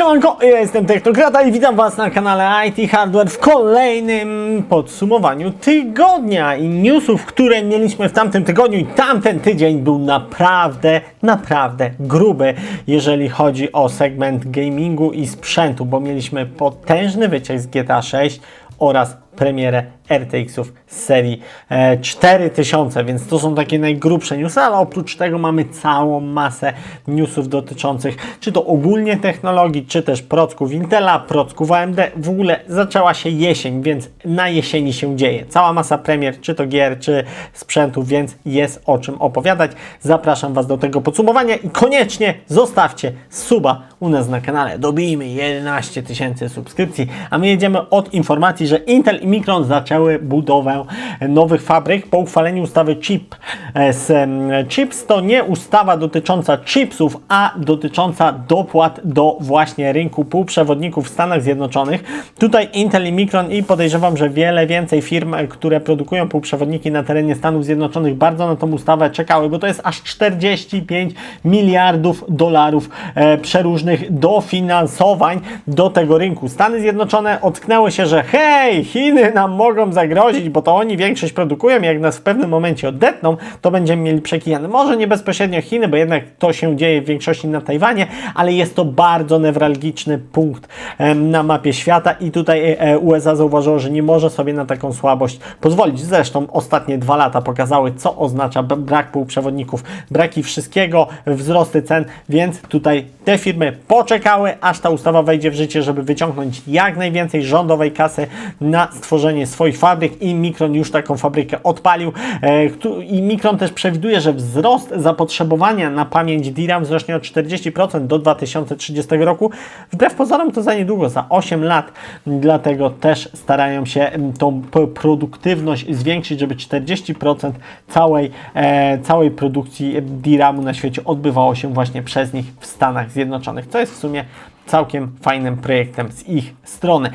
Siemanko, ja jestem Technokrata i witam Was na kanale IT Hardware w kolejnym podsumowaniu tygodnia. I newsów, które mieliśmy w tamtym tygodniu i tamten tydzień był naprawdę, naprawdę gruby, jeżeli chodzi o segment gamingu i sprzętu, bo mieliśmy potężny wyciek z GTA 6 oraz premierę RTX-ów z serii e, 4000, więc to są takie najgrubsze newsy, ale oprócz tego mamy całą masę newsów dotyczących czy to ogólnie technologii, czy też procków Intela, procków AMD. W ogóle zaczęła się jesień, więc na jesieni się dzieje. Cała masa premier, czy to gier, czy sprzętu, więc jest o czym opowiadać. Zapraszam Was do tego podsumowania i koniecznie zostawcie suba u nas na kanale. Dobijmy 11 tysięcy subskrypcji, a my jedziemy od informacji, że Intel i Micron zaczęły budowę nowych fabryk po uchwaleniu ustawy CHIP. E, z, CHIPS to nie ustawa dotycząca chipsów, a dotycząca dopłat do właśnie rynku półprzewodników w Stanach Zjednoczonych. Tutaj Intel i Micron i podejrzewam, że wiele więcej firm, które produkują półprzewodniki na terenie Stanów Zjednoczonych bardzo na tą ustawę czekały, bo to jest aż 45 miliardów dolarów e, przeróżnych dofinansowań do tego rynku. Stany Zjednoczone ocknęły się, że hej, Chiny nam mogą zagrozić, bo to oni większość produkują, jak nas w pewnym momencie oddetną, to będziemy mieli przekijane. Może nie bezpośrednio Chiny, bo jednak to się dzieje w większości na Tajwanie, ale jest to bardzo newralgiczny punkt na mapie świata i tutaj e, USA zauważyło, że nie może sobie na taką słabość pozwolić. Zresztą ostatnie dwa lata pokazały, co oznacza brak półprzewodników, braki wszystkiego, wzrosty cen, więc tutaj te firmy poczekały, aż ta ustawa wejdzie w życie, żeby wyciągnąć jak najwięcej rządowej kasy na stworzenie swoich fabryk i Micron już taką fabrykę odpalił e, i Micron też przewiduje, że wzrost zapotrzebowania na pamięć DRAM wzrośnie o 40% do 2030 roku. Wbrew pozorom to za niedługo, za 8 lat, dlatego też starają się tą produktywność zwiększyć, żeby 40% całej, e, całej produkcji DRAM-u na świecie odbywało się właśnie przez nich w Stanach Zjednoczonych, co jest w sumie całkiem fajnym projektem z ich strony.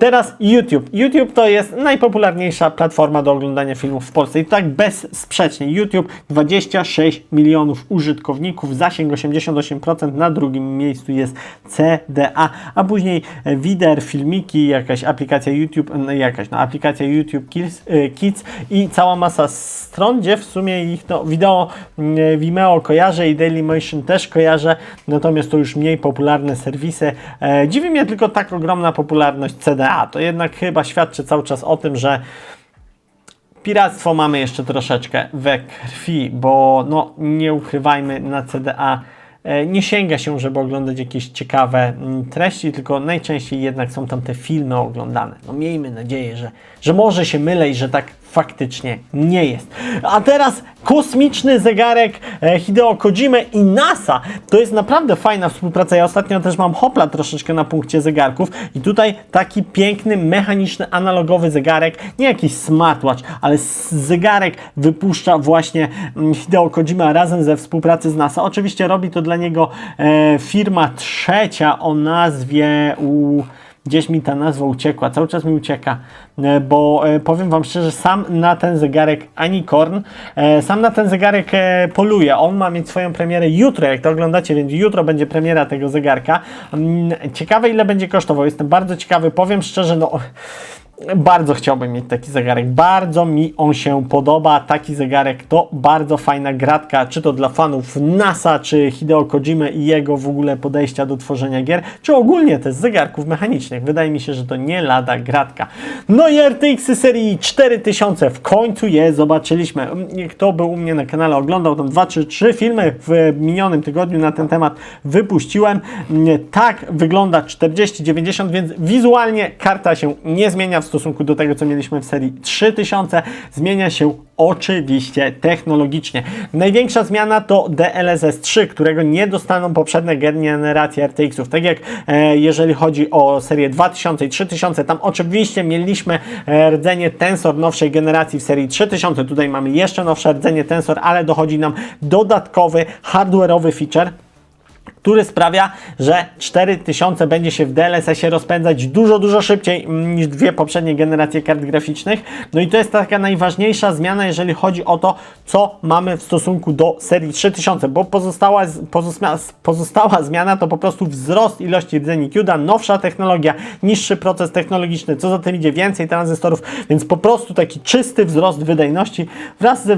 Teraz YouTube. YouTube to jest najpopularniejsza platforma do oglądania filmów w Polsce i tak bezsprzecznie. YouTube 26 milionów użytkowników, zasięg 88%, na drugim miejscu jest CDA, a później e, wider, filmiki, jakaś aplikacja YouTube, jakaś no, aplikacja YouTube Kids, e, Kids i cała masa stron, gdzie w sumie ich no, wideo mm, Vimeo kojarzę i Dailymotion też kojarzę, natomiast to już mniej popularne serwisy. E, dziwi mnie tylko tak ogromna popularność CDA. To jednak chyba świadczy cały czas o tym, że piractwo mamy jeszcze troszeczkę we krwi, bo no nie ukrywajmy na CDA e, nie sięga się, żeby oglądać jakieś ciekawe mm, treści, tylko najczęściej jednak są tam te filmy oglądane. No miejmy nadzieję, że, że może się mylę i że tak faktycznie nie jest. A teraz kosmiczny zegarek e, Hideo Kojimy i NASA. To jest naprawdę fajna współpraca. Ja ostatnio też mam hopla troszeczkę na punkcie zegarków i tutaj taki piękny, mechaniczny, analogowy zegarek, nie jakiś smartwatch, ale zegarek wypuszcza właśnie mm, Hideo Kojima razem ze współpracy z NASA. Oczywiście robi to dla niego e, firma trzecia o nazwie u Gdzieś mi ta nazwa uciekła, cały czas mi ucieka, e, bo e, powiem Wam szczerze, sam na ten zegarek Anicorn, e, sam na ten zegarek poluje. On ma mieć swoją premierę jutro, jak to oglądacie, więc jutro będzie premiera tego zegarka. Mm, Ciekawe ile będzie kosztował, jestem bardzo ciekawy, powiem szczerze, no bardzo chciałbym mieć taki zegarek. Bardzo mi on się podoba. Taki zegarek to bardzo fajna gratka, czy to dla fanów NASA, czy Hideo Kojimy i jego w ogóle podejścia do tworzenia gier, czy ogólnie też zegarków mechanicznych. Wydaje mi się, że to nie lada gratka. No i RTX serii 4000 w końcu je zobaczyliśmy. Kto był u mnie na kanale, oglądał tam 2 czy 3 filmy w minionym tygodniu na ten temat wypuściłem. Tak wygląda 4090, więc wizualnie karta się nie zmienia w stosunku do tego, co mieliśmy w serii 3000. Zmienia się oczywiście technologicznie. Największa zmiana to DLSS 3, którego nie dostaną poprzednie generacje RTX-ów. Tak jak e, jeżeli chodzi o serię 2000 i 3000, tam oczywiście mieliśmy e, rdzenie Tensor nowszej generacji w serii 3000. Tutaj mamy jeszcze nowsze rdzenie Tensor, ale dochodzi nam dodatkowy hardware'owy feature który sprawia, że 4000 będzie się w DLSS-ie rozpędzać dużo, dużo szybciej mm, niż dwie poprzednie generacje kart graficznych. No i to jest taka najważniejsza zmiana, jeżeli chodzi o to, co mamy w stosunku do serii 3000, bo pozostała, pozostała, pozostała zmiana to po prostu wzrost ilości rdzeni CUDA, nowsza technologia, niższy proces technologiczny, co za tym idzie więcej tranzystorów, więc po prostu taki czysty wzrost wydajności wraz ze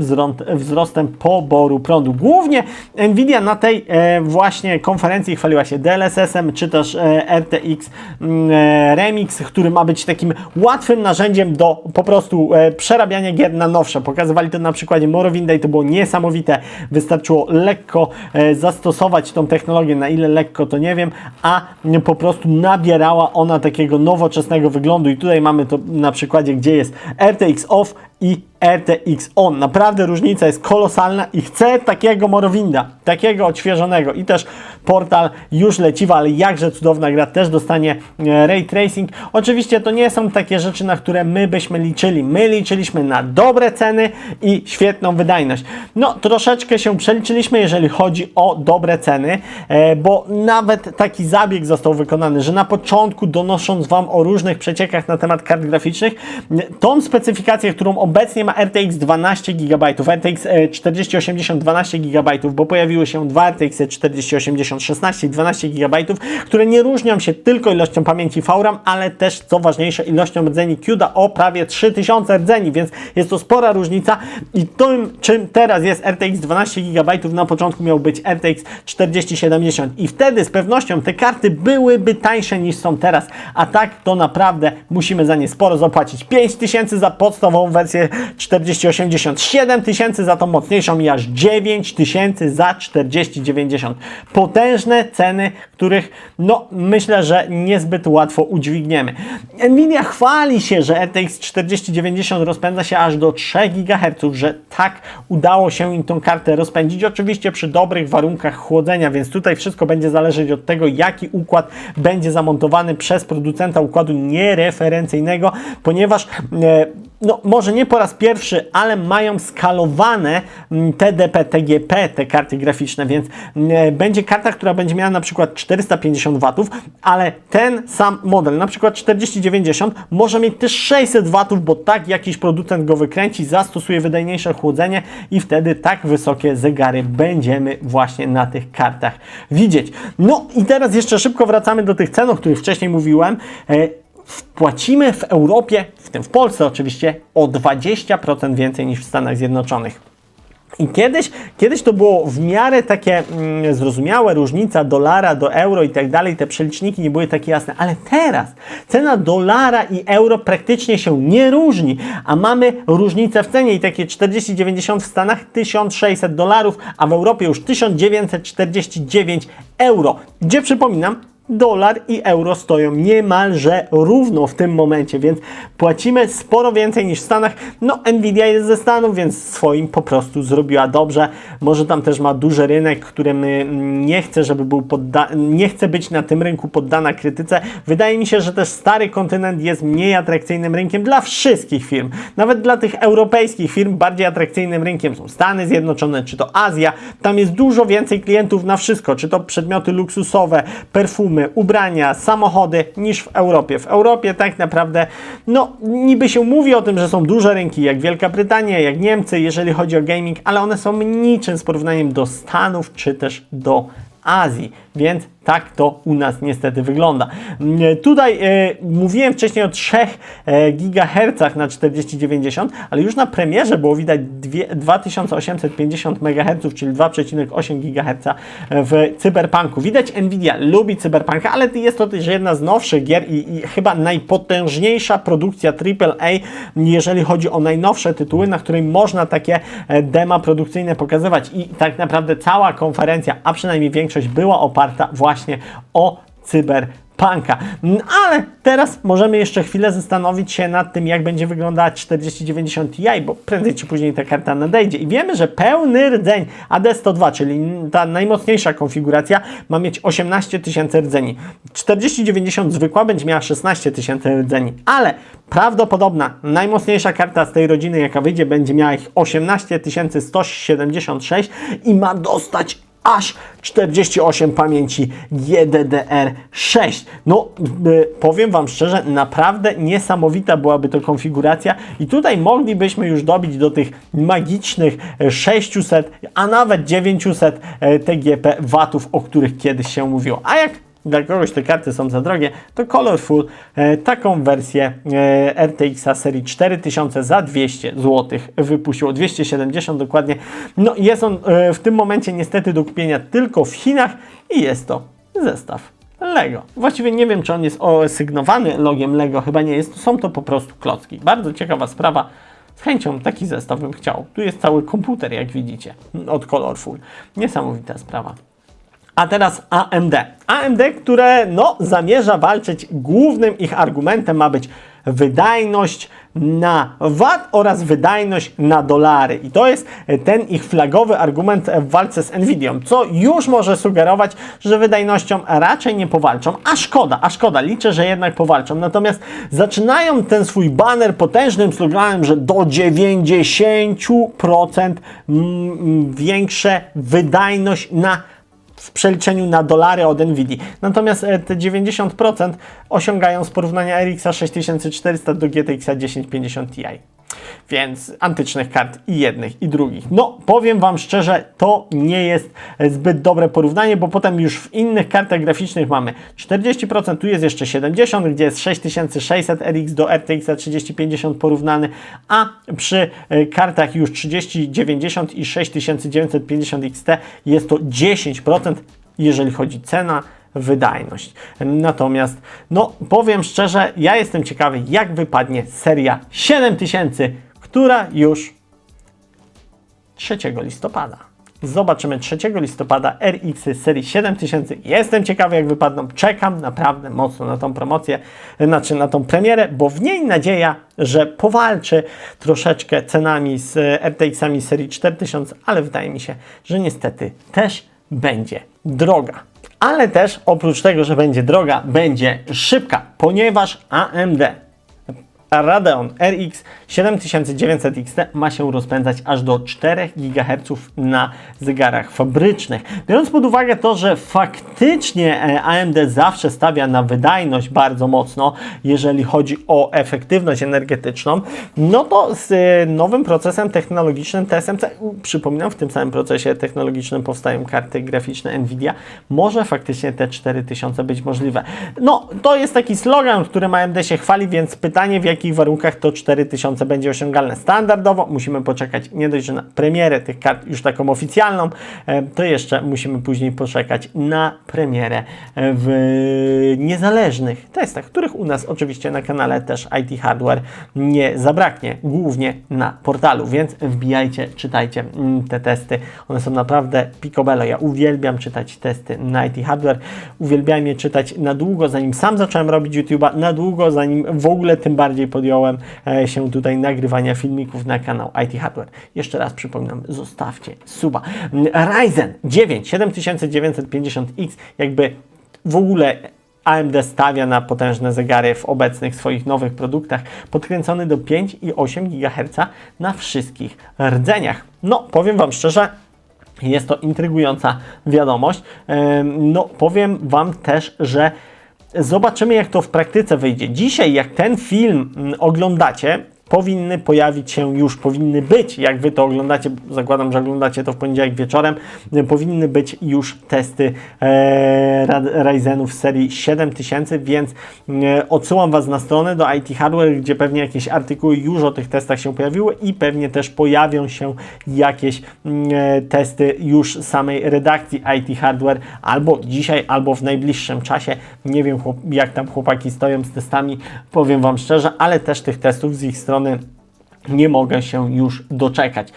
wzrostem poboru prądu. Głównie Nvidia na tej e, właśnie konferencji chwaliła się DLSS-em, czy też e, RTX mm, e, Remix, który ma być takim łatwym narzędziem do po prostu e, przerabiania gier na nowsze. Pokazywali to na przykładzie Morrowinda i to było niesamowite. Wystarczyło lekko zastosować tą technologię, na ile lekko to nie wiem, a po prostu nabierała ona takiego nowoczesnego wyglądu i tutaj mamy to na przykładzie, gdzie jest RTX OFF i RTX On. Naprawdę różnica jest kolosalna i chcę takiego Morrowinda, takiego odświeżonego i też portal już leciwa, ale jakże cudowna gra, też dostanie e, Ray Tracing. Oczywiście to nie są takie rzeczy, na które my byśmy liczyli. My liczyliśmy na dobre ceny i świetną wydajność. No, troszeczkę się przeliczyliśmy, jeżeli chodzi o dobre ceny, e, bo nawet taki zabieg został wykonany, że na początku donosząc Wam o różnych przeciekach na temat kart graficznych, tą specyfikację, którą obecnie ma RTX 12 GB, RTX 4080 12 GB, bo pojawiły się dwa RTX 4080 16 i 12 GB, które nie różnią się tylko ilością pamięci VRAM, ale też co ważniejsze ilością rdzeni CUDA o prawie 3000 rdzeni, więc jest to spora różnica. I tym czym teraz jest RTX 12 GB na początku miał być RTX 4070 i wtedy z pewnością te karty byłyby tańsze niż są teraz, a tak to naprawdę musimy za nie sporo zapłacić. 5000 za podstawową wersję 4080, 7000 za tą mocniejszą i aż 9000 za 4090. Potężne ceny, których no myślę, że niezbyt łatwo udźwigniemy. Nvidia chwali się, że RTX 4090 rozpędza się aż do 3 GHz, że tak udało się im tą kartę rozpędzić. Oczywiście przy dobrych warunkach chłodzenia, więc tutaj wszystko będzie zależeć od tego, jaki układ będzie zamontowany przez producenta układu niereferencyjnego, ponieważ e, no może nie po raz pierwszy, ale mają skalowane mm, TDP, TGP, te karty graficzne, więc mm, e, będzie karta, która będzie miała na przykład 450 W, ale ten sam model, na przykład 4090, może mieć też 600 W, bo tak jakiś producent go wykręci, zastosuje wydajniejsze chłodzenie i wtedy tak wysokie zegary będziemy właśnie na tych kartach widzieć. No i teraz jeszcze szybko wracamy do tych cen, o których wcześniej mówiłem. E, Płacimy w Europie, w tym w Polsce oczywiście, o 20% więcej niż w Stanach Zjednoczonych. I kiedyś, kiedyś to było w miarę takie mm, zrozumiałe, różnica dolara do euro i tak dalej, te przeliczniki nie były takie jasne, ale teraz cena dolara i euro praktycznie się nie różni, a mamy różnicę w cenie i takie 40,90 w Stanach 1600 dolarów, a w Europie już 1949 euro, gdzie przypominam, dolar i euro stoją niemalże równo w tym momencie, więc płacimy sporo więcej niż w Stanach. No, Nvidia jest ze Stanów, więc swoim po prostu zrobiła dobrze. Może tam też ma duży rynek, którym nie chce, żeby był nie chce być na tym rynku poddana krytyce. Wydaje mi się, że też stary kontynent jest mniej atrakcyjnym rynkiem dla wszystkich firm. Nawet dla tych europejskich firm bardziej atrakcyjnym rynkiem są Stany Zjednoczone, czy to Azja. Tam jest dużo więcej klientów na wszystko, czy to przedmioty luksusowe, perfumy, ubrania, samochody niż w Europie. W Europie tak naprawdę, no niby się mówi o tym, że są duże rynki jak Wielka Brytania, jak Niemcy, jeżeli chodzi o gaming, ale one są niczym z porównaniem do Stanów czy też do Azji, więc tak to u nas niestety wygląda. Mm, tutaj e, mówiłem wcześniej o 3 e, GHz na 4090, ale już na premierze było widać 2, 2850 MHz, czyli 2,8 GHz w Cyberpunku. Widać Nvidia lubi Cyberpunka, ale jest to też jedna z nowszych gier i, i chyba najpotężniejsza produkcja AAA, jeżeli chodzi o najnowsze tytuły, na której można takie e, dema produkcyjne pokazywać i tak naprawdę cała konferencja, a przynajmniej większość była oparta właśnie o cyber Punka. Mm, ale teraz możemy jeszcze chwilę zastanowić się nad tym, jak będzie wyglądała 4090 Ti, bo prędzej czy później ta karta nadejdzie. I wiemy, że pełny rdzeń AD102, czyli ta najmocniejsza konfiguracja, ma mieć 18 tysięcy rdzeni. 4090 zwykła będzie miała 16 tysięcy rdzeni, ale prawdopodobna najmocniejsza karta z tej rodziny, jaka wyjdzie, będzie miała ich 18 176 i ma dostać aż 48 pamięci GDDR6. No, y, powiem Wam szczerze, naprawdę niesamowita byłaby to konfiguracja i tutaj moglibyśmy już dobić do tych magicznych e, 600, a nawet 900 e, TGP watów, o których kiedyś się mówiło. A jak dla kogoś te karty są za drogie, to Colorful e, taką wersję e, RTX serii 4000 za 200 zł wypuściło, 270 dokładnie. No jest on e, w tym momencie niestety do kupienia tylko w Chinach i jest to zestaw Lego. Właściwie nie wiem, czy on jest osygnowany logiem Lego, chyba nie jest, są to po prostu klocki. Bardzo ciekawa sprawa. Z chęcią taki zestaw bym chciał. Tu jest cały komputer, jak widzicie, od Colorful. Niesamowita sprawa. A teraz AMD. AMD, które no, zamierza walczyć, głównym ich argumentem ma być wydajność na VAT oraz wydajność na dolary. I to jest ten ich flagowy argument w walce z Nvidią, co już może sugerować, że wydajnością raczej nie powalczą. A szkoda, a szkoda, liczę, że jednak powalczą. Natomiast zaczynają ten swój banner potężnym sloganem, że do 90% mm, większe wydajność na w przeliczeniu na dolary od Nvidia. Natomiast e, te 90% osiągają z porównania RX 6400 do GTX 1050 Ti. Więc antycznych kart i jednych i drugich. No, powiem Wam szczerze, to nie jest zbyt dobre porównanie, bo potem już w innych kartach graficznych mamy 40%, tu jest jeszcze 70%, gdzie jest 6600 RX do RTX 3050 porównany, a przy e, kartach już 3090 i 6950 XT jest to 10%, jeżeli chodzi cena wydajność. Natomiast, no powiem szczerze, ja jestem ciekawy, jak wypadnie seria 7000, która już 3 listopada. Zobaczymy 3 listopada RX serii 7000. Jestem ciekawy, jak wypadną. Czekam naprawdę mocno na tą promocję, znaczy na tą premierę, bo w niej nadzieja, że powalczy troszeczkę cenami z RTX-ami serii 4000, ale wydaje mi się, że niestety też będzie droga ale też oprócz tego, że będzie droga, będzie szybka, ponieważ AMD Radeon RX 7900 XT ma się rozpędzać aż do 4 GHz na zegarach fabrycznych. Biorąc pod uwagę to, że faktycznie e, AMD zawsze stawia na wydajność bardzo mocno, jeżeli chodzi o efektywność energetyczną, no to z e, nowym procesem technologicznym TSMC, przypominam, w tym samym procesie technologicznym powstają karty graficzne Nvidia, może faktycznie te 4000 być możliwe. No, to jest taki slogan, którym AMD się chwali, więc pytanie w jakich warunkach to 4000 będzie osiągalne standardowo. Musimy poczekać nie dość, że na premierę tych kart już taką oficjalną, e, to jeszcze musimy później poczekać na premierę e, w niezależnych testach, których u nas oczywiście na kanale też IT Hardware nie zabraknie, głównie na portalu, więc wbijajcie, czytajcie mm, te testy. One są naprawdę picobello. Ja uwielbiam czytać testy na IT Hardware. Uwielbiam je czytać na długo, zanim sam zacząłem robić YouTube'a, na długo, zanim w ogóle tym bardziej podjąłem e, się tutaj nagrywania filmików na kanał IT Hardware. Jeszcze raz przypominam, zostawcie suba. Ryzen 9 7950X jakby w ogóle AMD stawia na potężne zegary w obecnych swoich nowych produktach, podkręcony do 5,8 GHz na wszystkich rdzeniach. No, powiem Wam szczerze, jest to intrygująca wiadomość. No, powiem Wam też, że zobaczymy, jak to w praktyce wyjdzie. Dzisiaj, jak ten film mm, oglądacie, powinny pojawić się już, powinny być, jak Wy to oglądacie, zakładam, że oglądacie to w poniedziałek wieczorem, powinny być już testy e, Ryzenów serii 7000, więc e, odsyłam Was na stronę do IT Hardware, gdzie pewnie jakieś artykuły już o tych testach się pojawiły i pewnie też pojawią się jakieś mm, e, testy już samej redakcji IT Hardware albo dzisiaj, albo w najbliższym czasie. Nie wiem, jak tam chłopaki stoją z testami, powiem Wam szczerze, ale też tych testów z ich strony then. Nie mogę się już doczekać.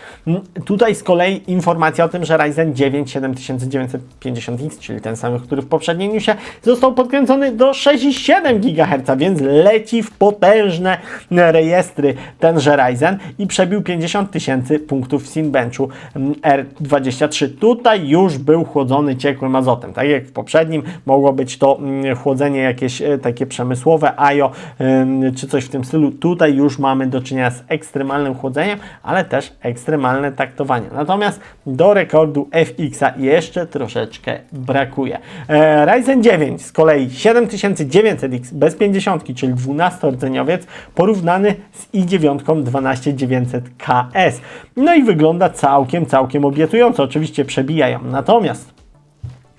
Tutaj z kolei informacja o tym, że Ryzen 9 7950X, czyli ten sam, który w poprzedniej newsie, został podkręcony do 6,7 GHz, więc leci w potężne rejestry tenże Ryzen i przebił 50 tysięcy punktów w Cinebenchu mm, R23. Tutaj już był chłodzony ciekłym azotem, tak jak w poprzednim mogło być to chłodzenie jakieś e, takie przemysłowe, IO em, czy coś w tym stylu. Tutaj już mamy do czynienia z ekstremalnym ekstremalnym chłodzeniem, ale też ekstremalne taktowanie. Natomiast do rekordu FX-a jeszcze troszeczkę brakuje. E, Ryzen 9 z kolei 7900X bez 50, czyli 12-rdzeniowiec, porównany z i9 12900KS. No i wygląda całkiem, całkiem obiecująco. Oczywiście przebijają. Natomiast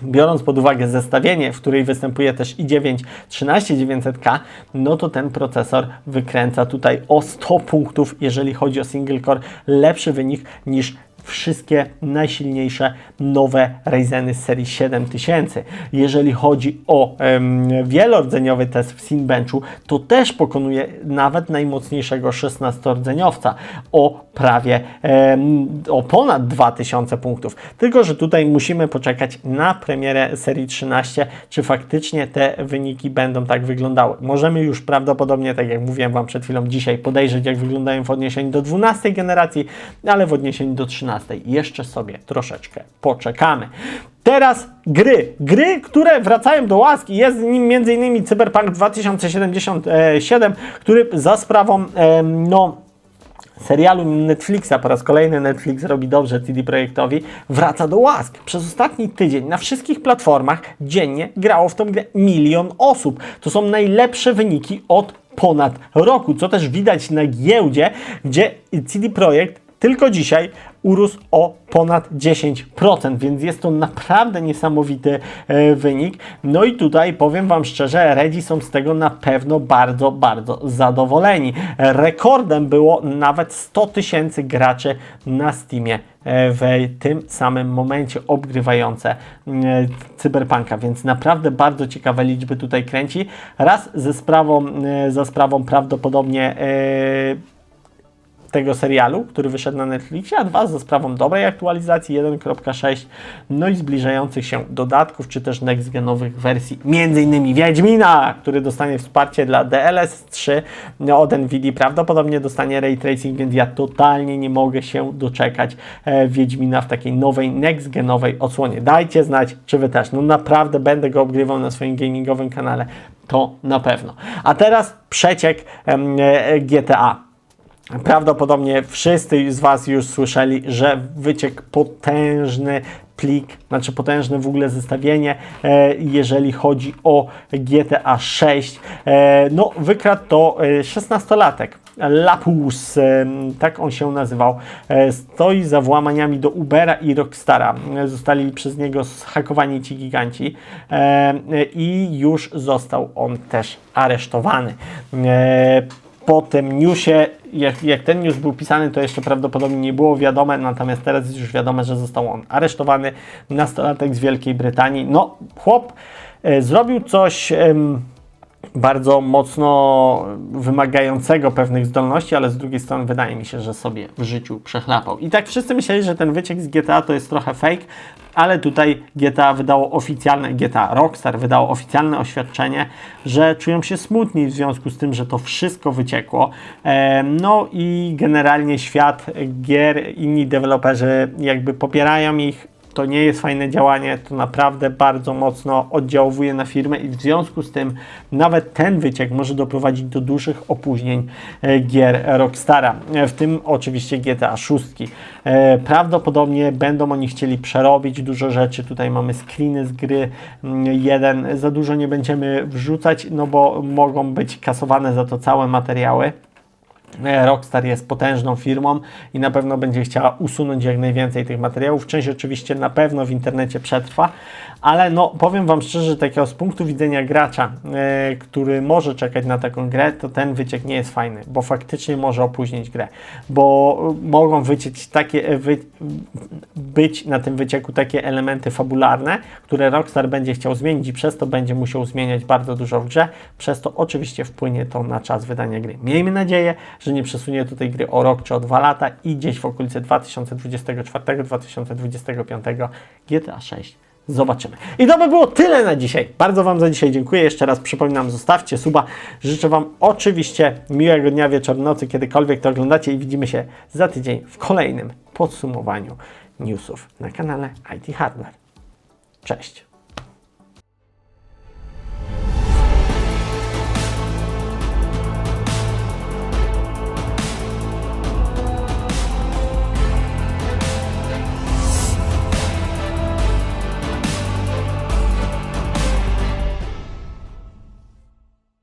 Biorąc pod uwagę zestawienie, w której występuje też i9 13900K, no to ten procesor wykręca tutaj o 100 punktów, jeżeli chodzi o single core, lepszy wynik niż wszystkie najsilniejsze nowe Ryzeny z serii 7000. Jeżeli chodzi o em, wielordzeniowy test w Cinebenchu, to też pokonuje nawet najmocniejszego 16-rdzeniowca o prawie o ponad 2000 punktów. Tylko, że tutaj musimy poczekać na premierę serii 13, czy faktycznie te wyniki będą tak wyglądały. Możemy już prawdopodobnie, tak jak mówiłem Wam przed chwilą, dzisiaj podejrzeć, jak wyglądają w odniesieniu do 12 generacji, ale w odniesieniu do 13 jeszcze sobie troszeczkę poczekamy. Teraz gry. Gry, które wracają do łaski. Jest nim m.in. Cyberpunk 2077, który za sprawą no, serialu Netflixa, po raz kolejny Netflix robi dobrze CD Projektowi, wraca do łask. Przez ostatni tydzień na wszystkich platformach dziennie grało w tą grę milion osób. To są najlepsze wyniki od ponad roku, co też widać na giełdzie, gdzie CD Projekt tylko dzisiaj urósł o ponad 10%, więc jest to naprawdę niesamowity e, wynik. No i tutaj powiem Wam szczerze, Redzi są z tego na pewno bardzo, bardzo zadowoleni. Rekordem było nawet 100 tysięcy graczy na Steamie e, w tym samym momencie obgrywające e, Cyberpunka, więc naprawdę bardzo ciekawe liczby tutaj kręci. Raz ze sprawą, za sprawą prawdopodobnie tego serialu, który wyszedł na Netflixie, a dwa za sprawą dobrej aktualizacji 1.6, no i zbliżających się dodatków, czy też next-genowych wersji, między innymi Wiedźmina, który dostanie wsparcie dla DLS 3 no, od NVIDIA, prawdopodobnie dostanie Ray Tracing, więc ja totalnie nie mogę się doczekać e, Wiedźmina w takiej nowej, next-genowej odsłonie. Dajcie znać, czy Wy też. No naprawdę będę go obgrywał na swoim gamingowym kanale, to na pewno. A teraz przeciek e, GTA. Prawdopodobnie wszyscy z Was już słyszeli, że wyciekł potężny plik, znaczy potężne w ogóle zestawienie, e, jeżeli chodzi o GTA 6. E, no, wykradł to e, 16-latek. Lapus, e, tak on się nazywał, stoi za włamaniami do Ubera i Rockstara. Zostali przez niego zhakowani ci giganci i już został on też aresztowany. Po tym newsie, jak, jak ten news był pisany, to jeszcze prawdopodobnie nie było wiadome, natomiast teraz jest już wiadome, że został on aresztowany, nastolatek z Wielkiej Brytanii. No, chłop e, zrobił coś em, bardzo mocno wymagającego pewnych zdolności, ale z drugiej strony wydaje mi się, że sobie w życiu przechlapał. I tak wszyscy myśleli, że ten wyciek z GTA to jest trochę fake, ale tutaj GTA wydało oficjalne, GTA Rockstar wydało oficjalne oświadczenie, że czują się smutni w związku z tym, że to wszystko wyciekło. No i generalnie świat gier, inni deweloperzy jakby popierają ich, to nie jest fajne działanie, to naprawdę bardzo mocno oddziałuje na firmę i w związku z tym nawet ten wyciek może doprowadzić do dużych opóźnień e, gier Rockstara, e, w tym oczywiście GTA 6. E, Prawdopodobnie będą oni chcieli przerobić dużo rzeczy, tutaj mamy screeny z gry mm, jeden, za dużo nie będziemy wrzucać, no bo mogą być kasowane za to całe materiały. E, Rockstar jest potężną firmą i na pewno będzie chciała usunąć jak najwięcej tych materiałów. Część oczywiście na pewno w internecie przetrwa, ale no powiem Wam szczerze, że takiego z punktu widzenia gracza, e, który może czekać na taką grę, to ten wyciek nie jest fajny, bo faktycznie może opóźnić grę, bo mogą wyciec takie, e, wy, być na tym wycieku takie elementy fabularne, które Rockstar będzie chciał zmienić i przez to będzie musiał zmieniać bardzo dużo w grze, przez to oczywiście wpłynie to na czas wydania gry. Miejmy nadzieję, że nie przesunie do tej gry o rok czy o dwa lata i gdzieś w okolicy 2024-2025 GTA 6 zobaczymy. I to by było tyle na dzisiaj. Bardzo Wam za dzisiaj dziękuję. Jeszcze raz przypominam, zostawcie suba. Życzę Wam oczywiście miłego dnia, wieczór, nocy, kiedykolwiek to oglądacie i widzimy się za tydzień w kolejnym podsumowaniu newsów na kanale IT Hardware. Cześć!